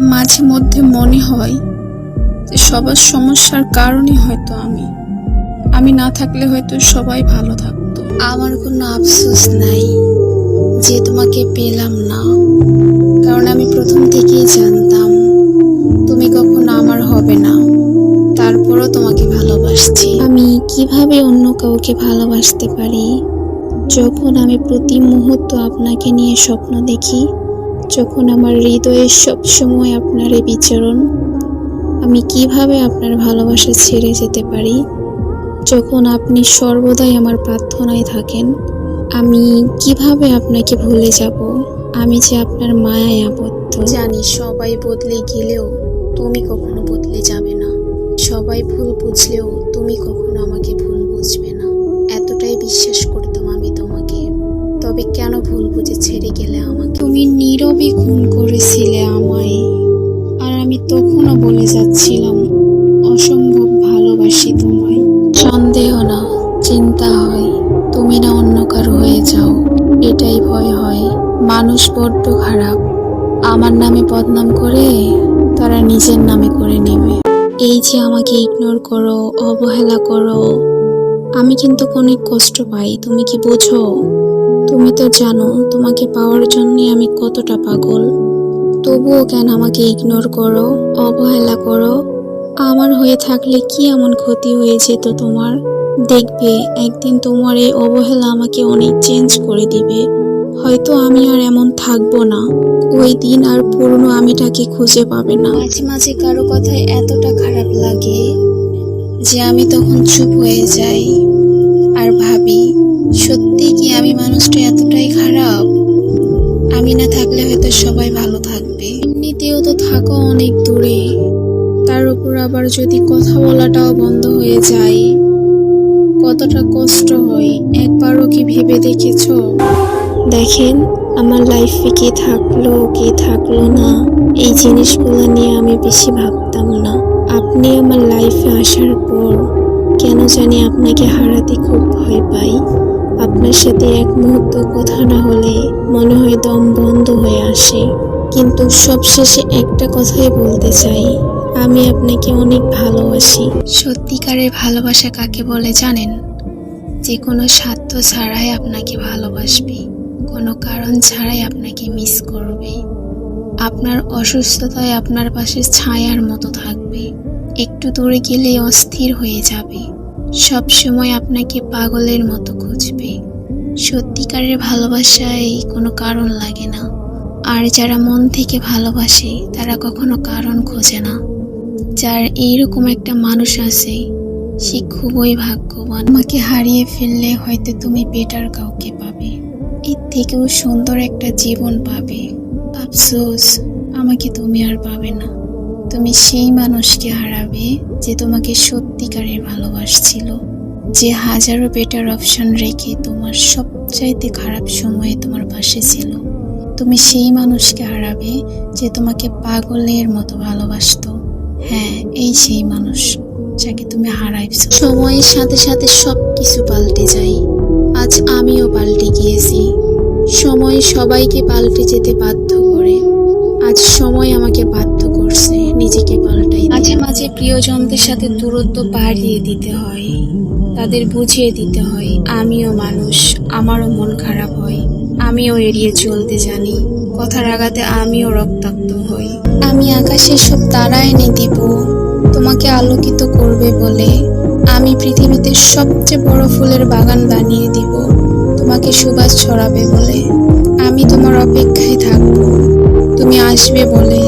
মাঝে মধ্যে মনে হয় যে সবার সমস্যার কারণই হয়তো আমি। আমি না থাকলে হয়তো সবাই ভালো থাকতো। আমার কোনো আফসোস নাই যে তোমাকে পেলাম না। কারণ আমি প্রথম থেকেই জানতাম তুমি কখনো আমার হবে না। তারপরও তোমাকে ভালোবাসছি। আমি কীভাবে অন্য কাউকে ভালোবাসতে পারি? যখন আমি প্রতি মুহূর্ত আপনাকে নিয়ে স্বপ্ন দেখি যখন আমার হৃদয়ে সবসময় আপনার এই বিচরণ, আমি কীভাবে আপনার ভালোবাসা ছেড়ে যেতে পারি? যখন আপনি সর্বদাই আমার প্রার্থনায় থাকেন, আমি কীভাবে আপনাকে ভুলে যাব? আমি যে আপনার মায়ায় আবদ্ধ। জানি সবাই বদলে গেলেও তুমি কখনো বদলে যাবে না। সবাই ভুল বুঝলেও তুমি কখনো আমাকে ভুল বুঝবে না। এতটাই বিশ্বাস করতাম আমি তোমাকে। তবে কেন ভুল বুঝে ছেড়ে গেলে আমাকে? তুমি নীরবে খুন করেছিলে আমায়, আর আমি তখনও বলে যাচ্ছিলাম, অসম্ভব ভালোবাসি তোমায়। সন্দেহ না, চিন্তা হয়, তুমি না অন্য কারও হয়ে যাও, এটাই ভয় হয়। মানুষ বড্ড খারাপ। আমার নামে বদনাম করে, তারা নিজের নামে করে নেবে। এই যে আমাকে ইগনোর করো, অবহেলা করো, আমি কিন্তু অনেক কষ্ট পাই, তুমি কি বোঝো? তুমি তো জানো, তোমাকে পাওয়ার জন্যে আমি কতটা পাগল। তবুও কেন আমাকে ইগনোর করো, অবহেলা করো? আমার হয়ে থাকলে কি এমন ক্ষতি হয়ে যেত তোমার? দেখবে, একদিন তোমার এই অবহেলা আমাকে অনেক চেঞ্জ করে দিবে। হয়তো আমি আর এমন থাকব না। ওই দিন আর পুরনো আমিটাকে খুঁজে পাবে না। মাঝে মাঝে কারও কথায় এতটা খারাপ লাগে যে আমি তখন চুপ হয়ে যাই। না থাকলে হয়তো সবাই ভালো থাকবে। এমনিতেও তো থাকো অনেক দূরে। তার উপর আবার যদি কথা বলাটাও বন্ধ হয়ে যায়, কতটা কষ্ট হয়, একবারও কি ভেবে দেখেছ? দেখেন, আমার লাইফে কে থাকল কে থাকল না, এই জিনিসগুলো নিয়ে আমি বেশি ভাবতাম না। আপনি আমার লাইফে আসার পর কেন জানি আপনাকে হারাতে খুব ভয় পাই। আপনার সাথে এক মুহূর্ত কথা না হলে মনে হয় দম বন্ধ হয়ে আসে। কিন্তু সবশেষে একটা কথাই বলতে চাই, আমি আপনাকে অনেক ভালোবাসি। সত্যিকারের ভালোবাসা কাকে বলে জানেন? যে কোনো স্বার্থ ছাড়াই আপনাকে ভালোবাসবে, কোনো কারণ ছাড়াই আপনাকে মিস করবে। আপনার অসুস্থতায় আপনার পাশে ছায়ার মতো থাকবে, একটু দূরে গেলে অস্থির হয়ে যাবে। সব সময় আপনাকে পাগলের মতো সত্যিকারের ভালোবাসায় কোনো কারণ লাগে না। আর যারা মন থেকে ভালোবাসে, তারা কখনো কারণ খোঁজে না। যার এইরকম একটা মানুষ আছে, সে খুবই ভাগ্যবান। আমাকে হারিয়ে ফেললে হয়তো তুমি বেটার কাউকে পাবে। এর থেকেও সুন্দর একটা জীবন পাবে। আফসোস, আমাকে তুমি আর পাবে না। তুমি সেই মানুষকে হারাবে যে তোমাকে সত্যিকারের ভালোবাসছিল। যে হাজারো বেটার অপশন রেখে তোমার সবচাইতে খারাপ সময়ে তোমার পাশে ছিল। তুমি সেই মানুষকে হারাবে যে তোমাকে পাগলের মতো ভালোবাসতো। হ্যাঁ এই সেই মানুষ যাকে তুমি হারাইছো। সময়ের সাথে সাথে সব কিছু পাল্টে যায়। আজ আমিও পাল্টে গিয়েছি। সময় সবাইকে পাল্টে যেতে বাধ্য মাঝে প্রিয়জনদের সাথে দূরত্ব বাড়িয়ে দিতে হয়। তাদের বুঝিয়ে দিতে হয়, আমিও মানুষ, আমারও মন খারাপ হয়, আমিও এড়িয়ে চলতে জানি। কথার আঘাতে আমিও রক্তাক্ত হই। আমি আকাশে সব তারা এনে দিব, তোমাকে আলোকিত করবে বলে। আমি পৃথিবীতে সবচেয়ে বড় ফুলের বাগান বানিয়ে দিব, তোমাকে সুবাস ছড়াবে বলে। আমি তোমার অপেক্ষায় থাকব, তুমি আসবে বলে।